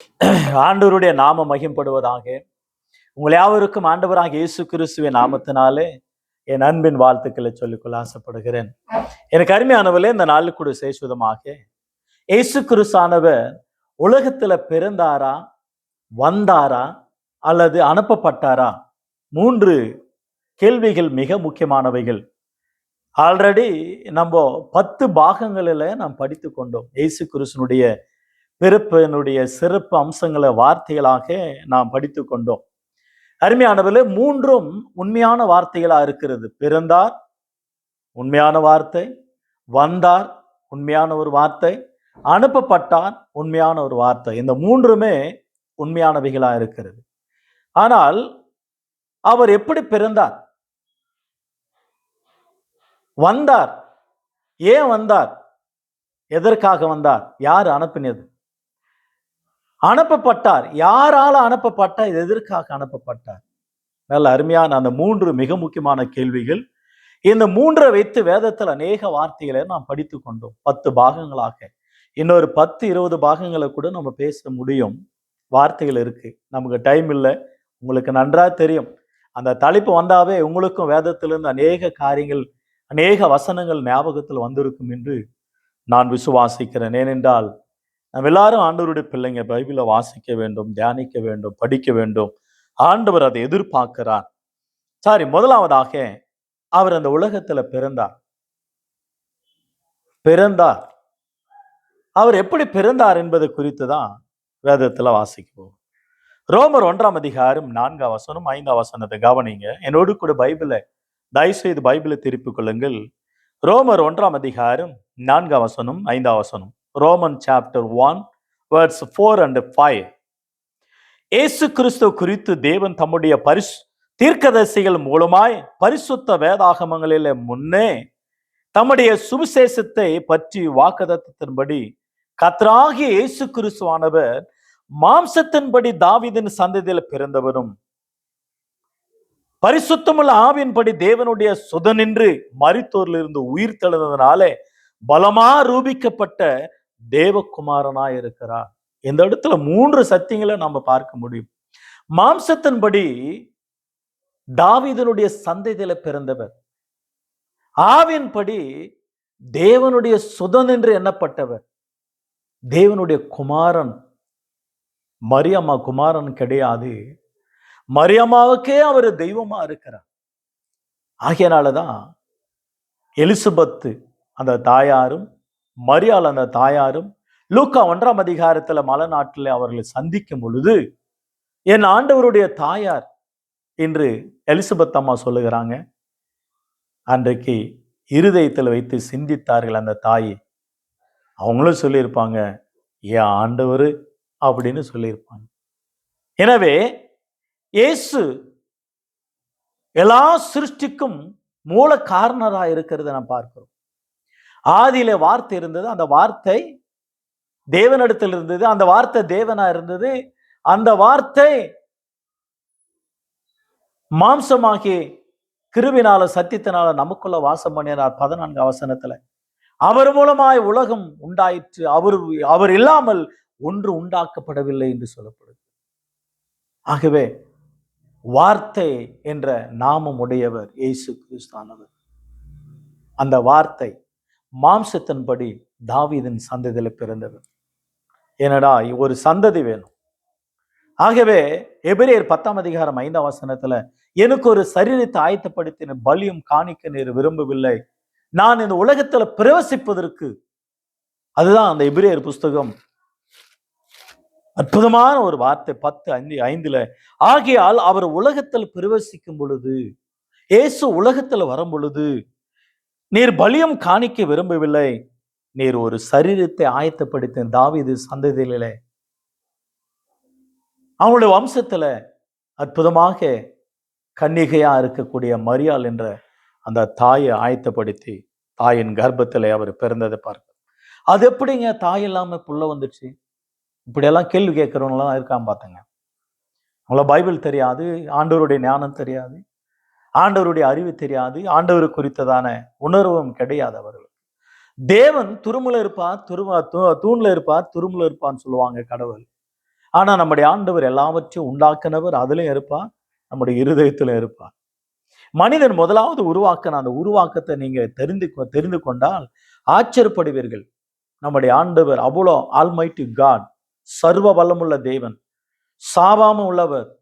ஆண்டவருடைய நாம மகிம்படுவதாக. உங்கள் யாவருக்கும் ஆண்டவராக இயேசு கிறிஸ்துவின் நாமத்தினாலே என் அன்பின் வாழ்த்துக்களை சொல்லிக்கொள்ள ஆசைப்படுகிறேன். எனக்கு அருமையானவர்களே இந்த நாளுக்கு கூட சேசுதமாக இயேசு கிறிஸ்தானவர் உலகத்துல பிறந்தாரா வந்தாரா அல்லது அனுப்பப்பட்டாரா? மூன்று கேள்விகள் மிக முக்கியமானவைகள். ஆல்ரெடி நம்ம பத்து பாகங்களில் நாம் படித்து கொண்டோம். இயேசு கிறிஸ்தனுடைய பிறப்பினுடைய சிறப்பு அம்சங்களை வார்த்தைகளாக நாம் படித்து கொண்டோம். அருமையானவர்களே மூன்றும் உண்மையான வார்த்தைகளாக இருக்கிறது. பிறந்தார் உண்மையான வார்த்தை. வந்தார் உண்மையான ஒரு வார்த்தை. அனுப்பப்பட்டார் உண்மையான ஒரு வார்த்தை. இந்த மூன்றுமே உண்மையானவைகளாக இருக்கிறது. ஆனால் அவர் எப்படி பிறந்தார்? வந்தார். ஏன் வந்தார்? எதற்காக வந்தார்? யார் அனுப்பினது? அனுப்பப்பட்டார். யாரால அனுப்பப்பட்டார் இது எதற்காக அனுப்பப்பட்டார்? நல்ல அருமையான அந்த மூன்று மிக முக்கியமான கேள்விகள். இந்த மூன்றை வைத்து வேதத்தில் அநேக வார்த்தைகளை நாம் படித்து கொண்டோம். பத்து பாகங்களாக. இன்னொரு பத்து இருபது பாகங்களை கூட நம்ம பேச முடியும். வார்த்தைகள் இருக்கு. நமக்கு டைம் இல்லை. உங்களுக்கு நன்றா தெரியும். அந்த தலைப்பு வந்தாவே உங்களுக்கும் வேதத்திலிருந்து அநேக காரியங்கள் அநேக வசனங்கள் ஞாபகத்தில் வந்திருக்கும் என்று நான் விசுவாசிக்கிறேன். ஏனென்றால் நம்ம எல்லாரும் ஆண்டவருடைய பிள்ளைங்க பைபிளை வாசிக்க வேண்டும் தியானிக்க வேண்டும் படிக்க வேண்டும். ஆண்டவர் அதை எதிர்பார்க்கிறார். சாரி முதலாவதாக அவர் அந்த உலகத்துல பிறந்தார். பிறந்தார். அவர் எப்படி பிறந்தார் என்பது குறித்து தான் வேதத்துல வாசிக்குவோம். ரோமர் ஒன்றாம் அதிகாரம் நான்காம் வசனம் ஐந்தாம் வசனத்தை கவனிங்க. என்னோடு கூட பைபிளை தயவுசெய்து பைபிளை திருப்பிக் கொள்ளுங்கள். ரோமர் ஒன்றாம் அதிகாரம் நான்காம் வசனம் ஐந்தாம் வசனம். Roman chapter one words four and five இயேசு கிறிஸ்து குறித்து தேவன் தம்முடைய பரிசு தீர்க்கதரிசிகள் மூலமாய் பரிசுத்த வேதாகமங்களில முன்னே தம்முடைய சுவிசேஷத்தை பற்றி வாக்குதத்தின்படி கத்ராகிய இயேசு கிறிஸ்துவானவர் மாம்சத்தின்படி தாவிதின் சந்ததியில் பிறந்தவரும். பரிசுத்தமுள்ள ஆவின்படி தேவனுடைய சுதனின்று மரித்தோரிலிருந்து உயிர் தெழுந்ததுனாலே பலமா ரூபிக்கப்பட்ட தேவகுமாரனாய் இருக்கிறார் இந்த இடத்துல மூன்று சத்தியங்களை நம்ம பார்க்க முடியும். மாம்சத்தின்படி தாவிதனுடைய சந்ததியில பிறந்தவர். ஆவின்படி தேவனுடைய சுதன் என்று எண்ணப்பட்டவர். தேவனுடைய குமாரன். மரியம்மா குமாரன் கிடையாது. மரியம்மாவுக்கே அவர் தெய்வமா இருக்கிறார். ஆகையனாலதான் எலிசபத்து அந்த தாயாரும் மரியாள் அந்த தாயாரும் லூக்கா ஒன்றாம் அதிகாரத்துல மலைநாட்டில் அவர்களை சந்திக்கும் பொழுது என் ஆண்டவருடைய தாயார் என்று எலிசபெத் அம்மா சொல்லுகிறாங்க. அன்றைக்கு இருதயத்தில் வைத்து சிந்தித்தார்கள் அந்த தாயை. அவங்களும் சொல்லியிருப்பாங்க ஏன் ஆண்டவர் அப்படின்னு சொல்லியிருப்பாங்க. எனவே இயேசு எல்லா சிருஷ்டிக்கும் மூல காரணராக இருக்கிறத நாம் பார்க்கிறோம். ஆதியில வார்த்தை இருந்தது. அந்த வார்த்தை தேவனிடத்தில் இருந்தது. அந்த வார்த்தை தேவனா இருந்தது. அந்த வார்த்தை மாம்சமாகி கிருவினால சத்தியத்தினால நமக்குள்ள வாசம் பண்ணினார் பதினான்கு அவசனத்துல. அவர் மூலமாய் உலகம் உண்டாயிற்று. அவர் அவர் இல்லாமல் ஒன்று உண்டாக்கப்படவில்லை என்று சொல்லப்படுது. ஆகவே வார்த்தை என்ற நாமம் உடையவர் இயேசு கிறிஸ்தானவர் அந்த வார்த்தை மாம்சத்தின்படி தாவீதின் சந்ததியில் பிறந்தவர். என்னடா ஒரு சந்ததி வேணும். ஆகவே எபிரேயர் பத்தாம் அதிகாரம் ஐந்தாம் வசனத்துல எனக்கு ஒரு சரீரத்தை ஆயத்தப்படுத்தின பலியும் காணிக்க நீர் விரும்பவில்லை. நான் இந்த உலகத்துல பிரவசிப்பதற்கு அதுதான் அந்த எபிரேயர் புஸ்தகம். அற்புதமான ஒரு வார்த்தை பத்து ஐந்து ஐந்துல ஆகையால் அவர் உலகத்தில் பிரவேசிக்கும் பொழுது இயேசு உலகத்துல வரும் பொழுது நீர் பலியம் காணிக்க விரும்பவில்லை. நீர் ஒரு சரீரத்தை ஆயத்தப்படுத்த தாவிது சந்ததியிலே. அவனுடைய வம்சத்துல அற்புதமாக கன்னிகையா இருக்கக்கூடிய மரியாள் என்ற அந்த தாயை ஆயத்தப்படுத்தி தாயின் கர்ப்பத்திலே அவர் பிறந்ததை பார்க்க. அது எப்படிங்க தாய் இல்லாம புள்ள வந்துச்சு? இப்படியெல்லாம் கேள்வி கேட்கறவங்களாம் இருக்காம பார்த்தங்க. அவங்கள பைபிள் தெரியாது ஆண்டவருடைய ஞானம் தெரியாது. ஆண்டவருடைய அறிவு தெரியாது ஆண்டவர் குறித்ததான உணர்வும் கிடையாது அவர்களுக்கு. தேவன் துருமுல இருப்பார் துரும தூ- தூண்ல இருப்பார் துருமுல இருப்பான்னு சொல்லுவாங்க கடவுள். ஆனா நம்முடைய ஆண்டவர் எல்லாவற்றையும் உண்டாக்குனவர் அதுலயும் இருப்பார் நம்முடைய இருதயத்திலும் இருப்பார். மனிதன் முதலாவது உருவாக்கின அந்த உருவாக்கத்தை நீங்க தெரிந்து கொ- தெரிந்து கொண்டால் ஆச்சரியப்படுவீர்கள். நம்முடைய ஆண்டவர் அவ்வளோ ஆல்மைட்டி காட் சர்வ வல்லமுள்ள தேவன் சாபாம உள்ளவர்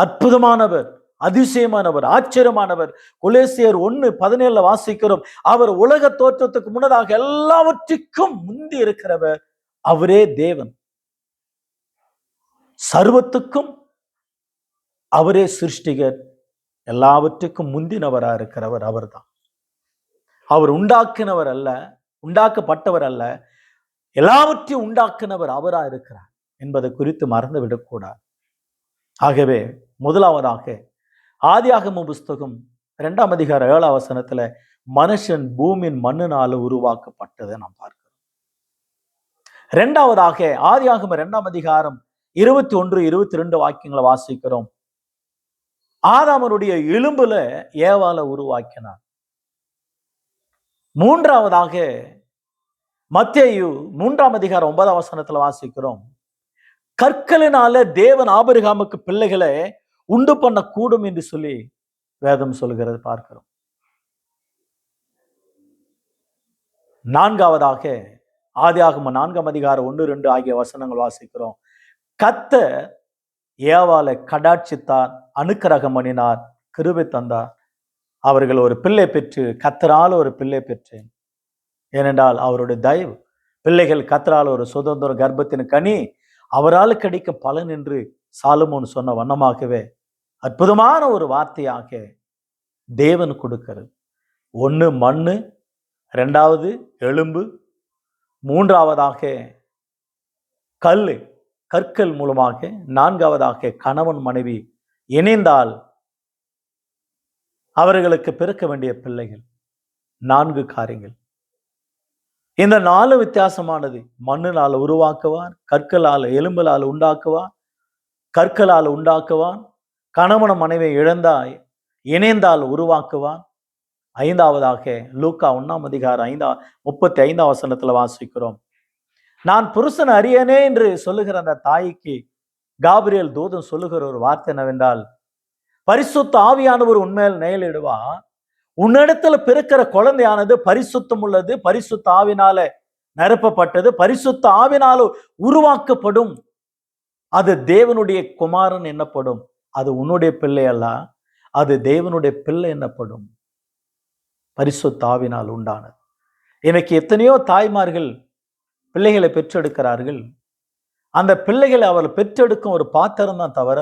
அற்புதமானவர். அதிசயமானவர் ஆச்சரியமானவர். கொலேசியர் ஒன்று பதினேழுல வாசிக்கிறோம். அவர் உலக தோற்றத்துக்கு முன்னதாக எல்லாவற்றுக்கும் முந்தி இருக்கிறவர் அவரே தேவன். சர்வத்துக்கும் அவரே சிருஷ்டிகர். எல்லாவற்றுக்கும் முந்தினவரா இருக்கிறவர் அவர்தான். அவர் உண்டாக்கினவர் அல்ல உண்டாக்கப்பட்டவர் அல்ல. எல்லாவற்றையும் உண்டாக்கினவர் அவரா இருக்கிறார் என்பதை குறித்து மறந்து விடக்கூடாது ஆகவே முதலாவதாக ஆதியாகம புஸ்தகம் இரண்டாம் அதிகார ஏழாம் வசனத்துல மனுஷன் பூமியின் மண்ணினால உருவாக்கப்பட்டதை நாம் பார்க்கிறோம். ரெண்டாவதாக ஆதியாகம இரண்டாம் அதிகாரம் இருபத்தி ஒன்று இருபத்தி ரெண்டு வாக்கியங்களை வாசிக்கிறோம். ஆதாமனுடைய எலும்புல ஏவால உருவாக்கினார். மூன்றாவதாக மத்தேயு மூன்றாம் அதிகாரம் ஒன்பதாம் வசனத்துல வாசிக்கிறோம். கற்களினால தேவன் ஆபிரகாமுக்கு பிள்ளைகளை உண்டு பண்ண கூடும் என்று சொல்லி வேதம் சொல்கிறது பார்க்கிறோம். நான்காவதாக ஆதியாகம நான்காம் அதிகாரம் ஒன்று ரெண்டு ஆகிய வசனங்கள் வாசிக்கிறோம். கத்த ஏவால கடாட்சித்தார் அனுக்கிரகம் பண்ணினார் கிருபை தந்தார். அவர்கள் ஒரு பிள்ளை பெற்று கத்தரால் ஒரு பிள்ளை பெற்றேன். ஏனென்றால் அவருடைய தயவு பிள்ளைகள் கத்தரால் ஒரு சுதந்திர கர்ப்பத்தின் கனி அவரால் கிடைக்க பலன் என்று சாலுமோன் சொன்ன வண்ணமாகவே அற்புதமான ஒரு வார்த்தையாக தேவன் கொடுக்கிறது. ஒன்று மண்ணு ரெண்டாவது எலும்பு மூன்றாவதாக கல் கற்கள் மூலமாக நான்காவதாக கணவன் மனைவி இணைந்தால் அவர்களுக்கு பிறக்க வேண்டிய பிள்ளைகள். நான்கு காரியங்கள். இந்த நாலு வித்தியாசமானது மண்ணினால் உருவாக்குவான் கற்களால் எலும்பலால் உண்டாக்குவான் கற்களால் உண்டாக்குவான் கணவன மனைவி இழந்தாய் இணைந்தால் உருவாக்குவான். ஐந்தாவதாக லூக்கா ஒண்ணாம் அதிகாரம் ஐந்தா முப்பத்தி ஐந்தாம் வசனத்துல வாசிக்கிறோம். நான் புருஷன் அறியனே என்று சொல்லுகிற அந்த தாய்க்கு காபிரியல் தூதம் சொல்லுகிற ஒரு வார்த்தை என்னவென்றால் பரிசுத்த ஆவியானவர் உண்மையில் நேலிடுவா உன்னிடத்துல பிறக்கிற குழந்தையானது பரிசுத்தம் உள்ளது பரிசுத்த ஆவினால நிரப்பப்பட்டது பரிசுத்த ஆவினால உருவாக்கப்படும். அது தேவனுடைய குமாரன் என்னப்படும். அது உன்னுடைய பிள்ளை அல்ல அது தேவனுடைய பிள்ளை என்னப்படும்? பரிசு தாவினால் உண்டானது. இன்னைக்கு எத்தனையோ தாய்மார்கள் பிள்ளைகளை பெற்றெடுக்கிறார்கள். அந்த பிள்ளைகளை அவர் பெற்றெடுக்கும் ஒரு பாத்திரம் தான் தவிர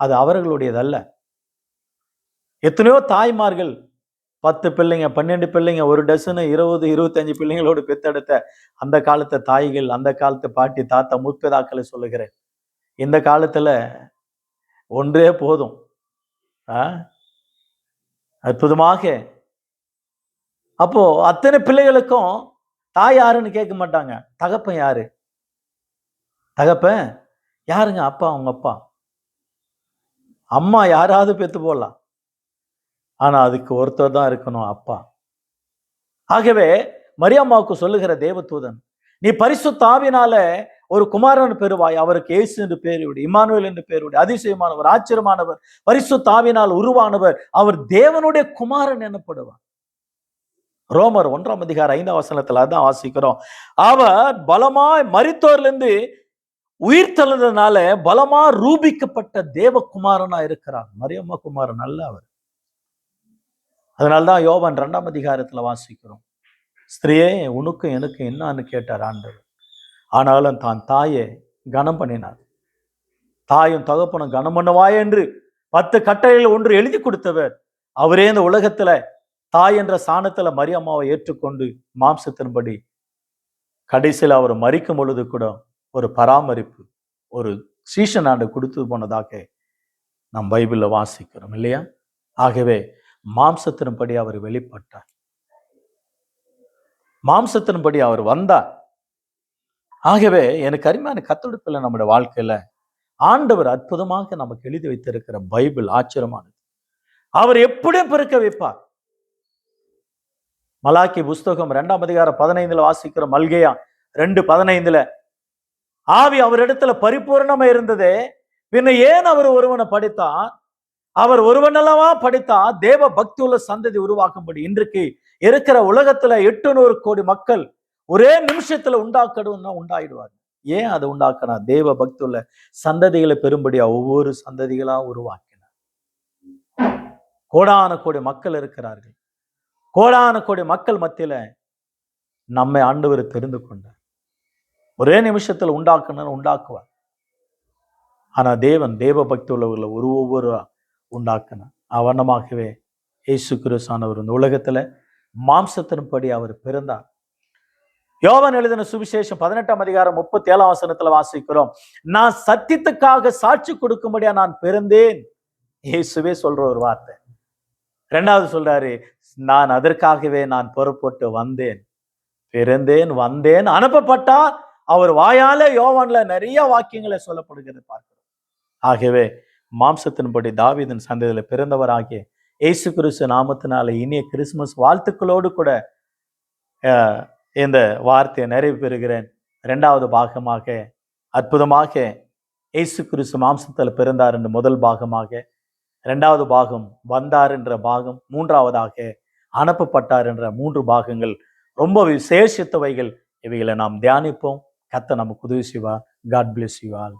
அது அவர்களுடையதல்ல. எத்தனையோ தாய்மார்கள் பத்து பிள்ளைங்க பன்னெண்டு பிள்ளைங்க ஒரு டசனு இருபது இருபத்தஞ்சு பிள்ளைங்களோடு பெத்தெடுத்த அந்த காலத்து தாய்கள் அந்த காலத்து பாட்டி தாத்தா முற்பதாக்களை சொல்லுகிறேன். இந்த காலத்துல ஒன்றே போதும். ஆ? அற்புதமாக. அப்போ அத்தனை பிள்ளைகளுக்கும் தாய் யாருன்னு கேட்க மாட்டாங்க. தகப்பன் யாரு? தகப்பன்? யாருங்க அப்பா அவங்க அப்பா? அம்மா யாராவது பெற்று போடலாம். ஆனா அதுக்கு ஒருத்தர் தான் இருக்கணும் அப்பா. ஆகவே மரியம்மாவுக்கு சொல்லுகிற தேவதூதன் நீ பரிசு தாவினால ஒரு குமாரன் பெறுவாய் அவருக்கு ஏசு என்று பேருடைய இமானுவேல் என்று பேருடைய அதிசயமானவர் ஆச்சரியமானவர் பரிசு தாவினால் உருவானவர் அவர் தேவனுடைய குமாரன் எனப்படுவார். ரோமர் ஒன்றாம் அதிகார ஐந்தாம் வசனத்துல தான் வாசிக்கிறோம். அவர் பலமாய் மறித்தோர்லேருந்து உயிர் தழுந்ததுனால பலமா ரூபிக்கப்பட்ட தேவகுமாரனா இருக்கிறார். மரியம்மா குமாரன் அல்ல அவர். அதனால்தான் யோவான் ரெண்டாம் அதிகாரத்துல வாசிக்கிறோம். ஸ்திரீயே உனக்கும் எனக்கும் என்னன்னு கேட்டார் ஆண்டவர். ஆனாலும் தான் தாயை கனம் பண்ணினார். தாயும் தகப்பனும் கனம் பண்ணுவாய் என்று பத்து கட்டளையில் ஒன்று எழுதி கொடுத்தவர். அவரே இந்த உலகத்துல தாய் என்ற சாணத்துல மரியம்மாவை ஏற்றுக்கொண்டு மாம்சத்தின்படி கடைசியில் அவர் மறிக்கும் பொழுது கூட ஒரு பராமரிப்பு ஒரு சீசன் ஆண்டு கொடுத்து போனதாக நாம் பைபிளில் வாசிக்கிறோம் இல்லையா? ஆகவே மாம்சத்தின்படி அவர் வெளிப்பட்டார். மாம்சத்தின்படி அவர் வந்தார். ஆகவே எனக்கு அருமையான கத்தெடுப்பில் நம்முடைய வாழ்க்கையில ஆண்டவர் அற்புதமாக நமக்கு எழுதி வைத்திருக்கிற பைபிள் ஆச்சரியமானது. அவர் எப்படியும் பிறக்க வைப்பார். மலாக்கி புஸ்தகம் ரெண்டாம் அதிகாரம் பதினைந்துல வாசிக்கிற மல்கையா ரெண்டு பதினைந்துல ஆவி அவரிடத்துல பரிபூர்ணமா இருந்ததே பின்ன ஏன் அவர் ஒருவனை படித்தார்? அவர் ஒருவனல்லவா படித்தா தேவ பக்தி உள்ள சந்ததி உருவாக்கும்படி இன்றைக்கு இருக்கிற உலகத்துல எட்டுநூறு கோடி மக்கள் ஒரே நிமிஷத்துல உண்டாக்கணும்னா உண்டாயிடுவார். ஏன் அதை உண்டாக்கினா? தேவ பக்தி உள்ள சந்ததிகளை பெரும்படியா ஒவ்வொரு சந்ததிகளா உருவாக்கினார். கோடான கோடி மக்கள் இருக்கிறார்கள். கோடான கோடி மக்கள் மத்தியில நம்மை ஆண்டவர் தெரிந்து கொண்டார். ஒரே நிமிஷத்துல உண்டாக்கணும்னு உண்டாக்குவார். ஆனா தேவன் தேவ பக்தி உள்ளவர்களை ஒரு ஒவ்வொரு உண்டாக்கினார். அவனமாகவே இயேசு கிறிஸ்தானவர் இந்த உலகத்துல மாம்சத்தின்படி அவர் பிறந்தார். யோவன் எழுதின சுவிசேஷம் பதினெட்டாம் அதிகாரம் முப்பத்தி ஏழாம் வசனத்துல வாசிக்கிறோம். நான் சத்தியத்துக்காக சாட்சி கொடுக்கும்படியா நான் பிறந்தேன். இயேசுவே சொல்ற ஒரு வார்த்தை. ரெண்டாவது சொல்றாரு நான் அதற்காகவே நான் புறப்பட்டு வந்தேன். பிறந்தேன் வந்தேன் அனுப்பப்பட்டார். அவர் வாயால யோவான்ல நிறைய வாக்கியங்களை சொல்லப்படுகிறது பார்க்கிறோம். ஆகவே மாம்சத்தின்படி தாவிதன் சந்ததியில பிறந்தவராகிய இயேசு கிறிஸ்து நாமத்தினால இனிய கிறிஸ்துமஸ் வாழ்த்துக்களோடு கூட இந்த வார்த்தையை நிறைவு பெறுகிறேன். ரெண்டாவது பாகமாக அற்புதமாக இயேசு கிறிஸ்து மாம்சத்தில் பிறந்தார் என்ற முதல் பாகமாக. ரெண்டாவது பாகம் வந்தார் என்ற பாகம் மூன்றாவதாக அனுப்பப்பட்டார் என்ற மூன்று பாகங்கள். ரொம்ப விசேஷித்தவைகள். இவைகளை நாம் தியானிப்போம். கத்த நமக்கு உதவி செய்வார். God bless you all